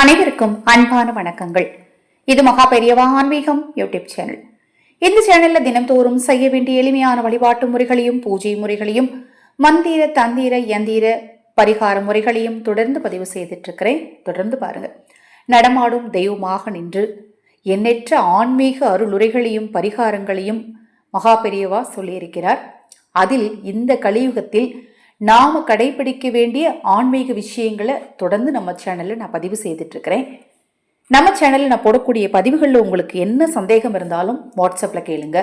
அனைவருக்கும் அன்பான வணக்கங்கள். இது மகா பெரியவா ஆன்மீகம் யூடியூப் சேனல். இந்த சேனல்ல தினம்தோறும் செய்ய வேண்டிய எளிமையான வழிபாட்டு முறைகளையும் பூஜை முறைகளையும் மந்திர தந்திர யந்திர பரிகார முறைகளையும் தொடர்ந்து பதிவு செய்துட்டு இருக்கிறேன் தொடர்ந்து பாருங்க. நடமாடும் தெய்வமாக நின்று எண்ணற்ற ஆன்மீக அருளுரைகளையும் பரிகாரங்களையும் மகா பெரியவா சொல்லியிருக்கிறார். அதில் இந்த கலியுகத்தில் நாம் கடைபிடிக்க வேண்டிய ஆன்மீக விஷயங்களை தொடர்ந்து நம்ம சேனலில் நான் பதிவு செய்துட்ருக்கிறேன் நம்ம சேனலில் நான் போடக்கூடிய பதிவுகளில் உங்களுக்கு என்ன சந்தேகம் இருந்தாலும் வாட்ஸ்அப்பில் கேளுங்க.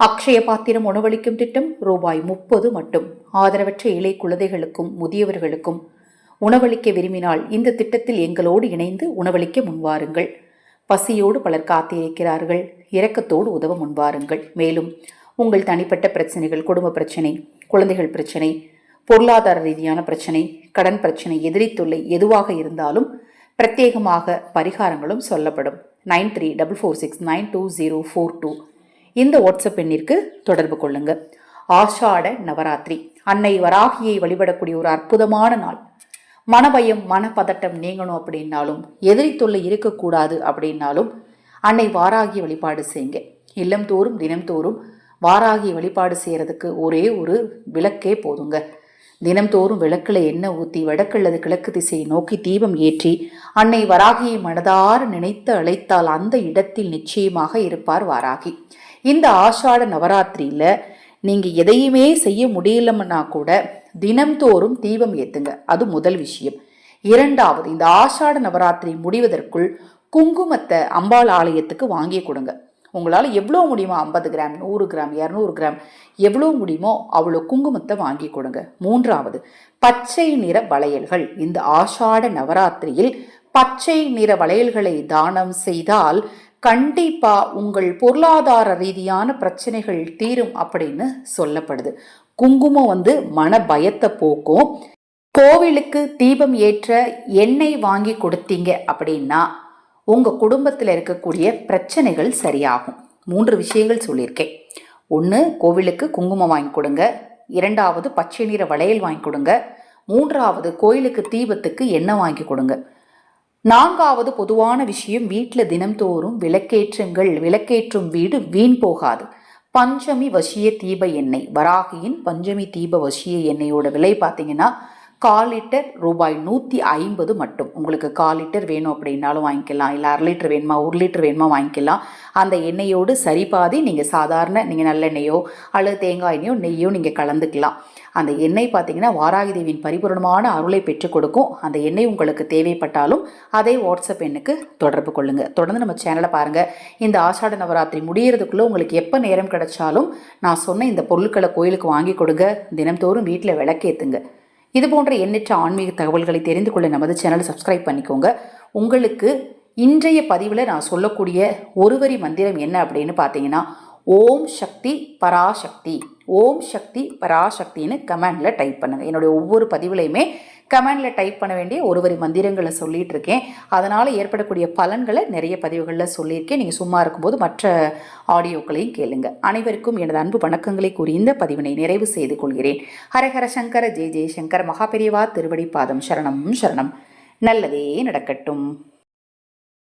அக்ஷய பாத்திரம் உணவளிக்கும் திட்டம் ரூபாய் முப்பது மட்டும். ஆதரவற்ற இலை குழந்தைகளுக்கும் முதியவர்களுக்கும் உணவளிக்க விரும்பினால் இந்த திட்டத்தில் எங்களோடு இணைந்து உணவளிக்க முன்வாருங்கள். பசியோடு பலர் காத்திருக்கிறார்கள். இரக்கத்தோடு உதவ முன்வாருங்கள். மேலும் உங்கள் தனிப்பட்ட பிரச்சனைகள் குடும்ப பிரச்சனை குழந்தைகள் பிரச்சனை பொருளாதார ரீதியான பிரச்சனை கடன் பிரச்சனை எதிரி தொல்லை எதுவாக இருந்தாலும் பிரத்யேகமாக பரிகாரங்களும் சொல்லப்படும். Nine three double four six nine two zero four two. இந்த வாட்ஸ்அப் எண்ணிற்கு தொடர்பு கொள்ளுங்க. ஆஷாட நவராத்திரி. அன்னை வராகியை வழிபடக்கூடிய ஒரு அற்புதமான நாள். மனபயம் மனப்பதட்டம் நீங்கணும் அப்படின்னாலும் எதிரி தொல்லை இருக்கக்கூடாது அப்படின்னாலும் அன்னை வாராகி வழிபாடு செய்யுங்க. இல்லம் தோறும் தினம்தோறும் வாராகி வழிபாடு செய்கிறதுக்கு ஒரே ஒரு விளக்கே போதுங்க. தினம்தோறும் விளக்கில் எண்ணெய் ஊற்றி வடக்கல்லது கிழக்கு திசையை நோக்கி தீபம் ஏற்றி அன்னை வராகியை மனதார நினைத்து அழைத்தால் அந்த இடத்தில் நிச்சயமாக இருப்பார் வாராகி. இந்த ஆஷாட நவராத்திரியில் நீங்கள் எதையுமே செய்ய முடியலன்னா கூட தினம்தோறும் தீபம் ஏற்றுங்க அது முதல் விஷயம். இரண்டாவது இந்த ஆஷாட நவராத்திரி முடிவதற்குள் குங்குமத்தை அம்பாள் ஆலயத்துக்கு வாங்கி கொடுங்க. உங்களால் எவ்வளோ முடியுமோ ஐம்பது கிராம் நூறு கிராம் இரநூறு கிராம் எவ்வளோ முடியுமோ அவ்வளோ குங்குமத்தை வாங்கி கொடுங்க. மூன்றாவது பச்சை நிற வளையல்கள். இந்த ஆஷாட நவராத்திரியில் பச்சை நிற வளையல்களை தானம் செய்தால் கண்டிப்பா உங்கள் பொருளாதார ரீதியான பிரச்சனைகள் தீரும் அப்படின்னு சொல்லப்படுது. குங்குமம் வந்து மன பயத்தை போக்கும். கோவிலுக்கு தீபம் ஏற்ற எண்ணெய் வாங்கி கொடுத்தீங்க அப்படின்னா உங்கள் குடும்பத்தில் இருக்கக்கூடிய பிரச்சனைகள் சரியாகும். மூன்று விஷயங்கள் சொல்லியிருக்கேன். ஒன்று கோவிலுக்கு குங்குமம் வாங்கி கொடுங்க. இரண்டாவது பச்சை நிற வளையல் வாங்கி கொடுங்க. மூன்றாவது கோயிலுக்கு தீபத்துக்கு எண்ணெய் வாங்கி கொடுங்க. நான்காவது பொதுவான விஷயம் வீட்டில் தினம்தோறும் விளக்கேற்றுங்கள் விளக்கேற்றும் வீடு வீண் போகாது. பஞ்சமி வசிய தீப எண்ணெய். வராகியின் பஞ்சமி தீப வசிய எண்ணெயோட விலை பார்த்தீங்கன்னா கால் லிட்டர் ரூபாய் நூற்றி ஐம்பது மட்டும். உங்களுக்கு கால் லிட்டர் வேணும் அப்படின்னாலும் வாங்கிக்கலாம். இல்லை அரை லிட்டர் வேணுமா ஒரு லிட்டர் வேணுமா வாங்கிக்கலாம். அந்த எண்ணெயோடு சரி பாதி நீங்கள் சாதாரண நீங்கள் நல்லெண்ணெயோ அல்லது தேங்காய் எண்ணெயோ நெய்யோ நீங்கள் கலந்துக்கலாம். அந்த எண்ணெய் பார்த்தீங்கன்னா வாராகி தேவியின் பரிபூரணமான அருளை பெற்றுக் கொடுக்கும். அந்த எண்ணெய் உங்களுக்கு தேவைப்பட்டாலும் அதை வாட்ஸ்அப் எண்ணுக்கு தொடர்பு கொள்ளுங்கள் தொடர்ந்து நம்ம சேனலை பாருங்கள் இந்த ஆஷாட நவராத்திரி முடியறதுக்குள்ளே உங்களுக்கு எப்போ நேரம் கிடைச்சாலும் நான் சொன்ன இந்த பொருட்களை கோயிலுக்கு வாங்கி கொடுங்க. தினம்தோறும் வீட்டில் விளக்கேற்றுங்க இது போன்ற எண்ணற்ற ஆன்மீக தகவல்களை தெரிந்து கொள்ள நமது சேனலை சப்ஸ்கிரைப் பண்ணிக்கோங்க. உங்களுக்கு இன்றைய பதிவில் நான் சொல்லக்கூடிய ஒரு வரி மந்திரம் என்ன அப்படின்னு பார்த்தீங்கன்னா ஓம் சக்தி பராசக்தி. ஓம் சக்தி பராசக்தின்னு கமெண்டில் டைப் பண்ணுங்கள் என்னுடைய ஒவ்வொரு பதிவுலையுமே கமெண்டில் டைப் பண்ண வேண்டிய ஒரு வரி மந்திரங்களை சொல்லிட்டு இருக்கேன் அதனால் ஏற்படக்கூடிய பலன்களை நிறைய பதிவுகளில் சொல்லியிருக்கேன். நீங்கள் சும்மா இருக்கும்போது மற்ற ஆடியோக்களையும் கேளுங்க. அனைவருக்கும் எனது அன்பு வணக்கங்களை கூறி இந்த பதிவினை நிறைவு செய்து கொள்கிறேன். ஹரஹர சங்கர ஜெய ஜெயசங்கர் மகாபெரிவா திருவடி பாதம் சரணம் சரணம். நல்லதே நடக்கட்டும்.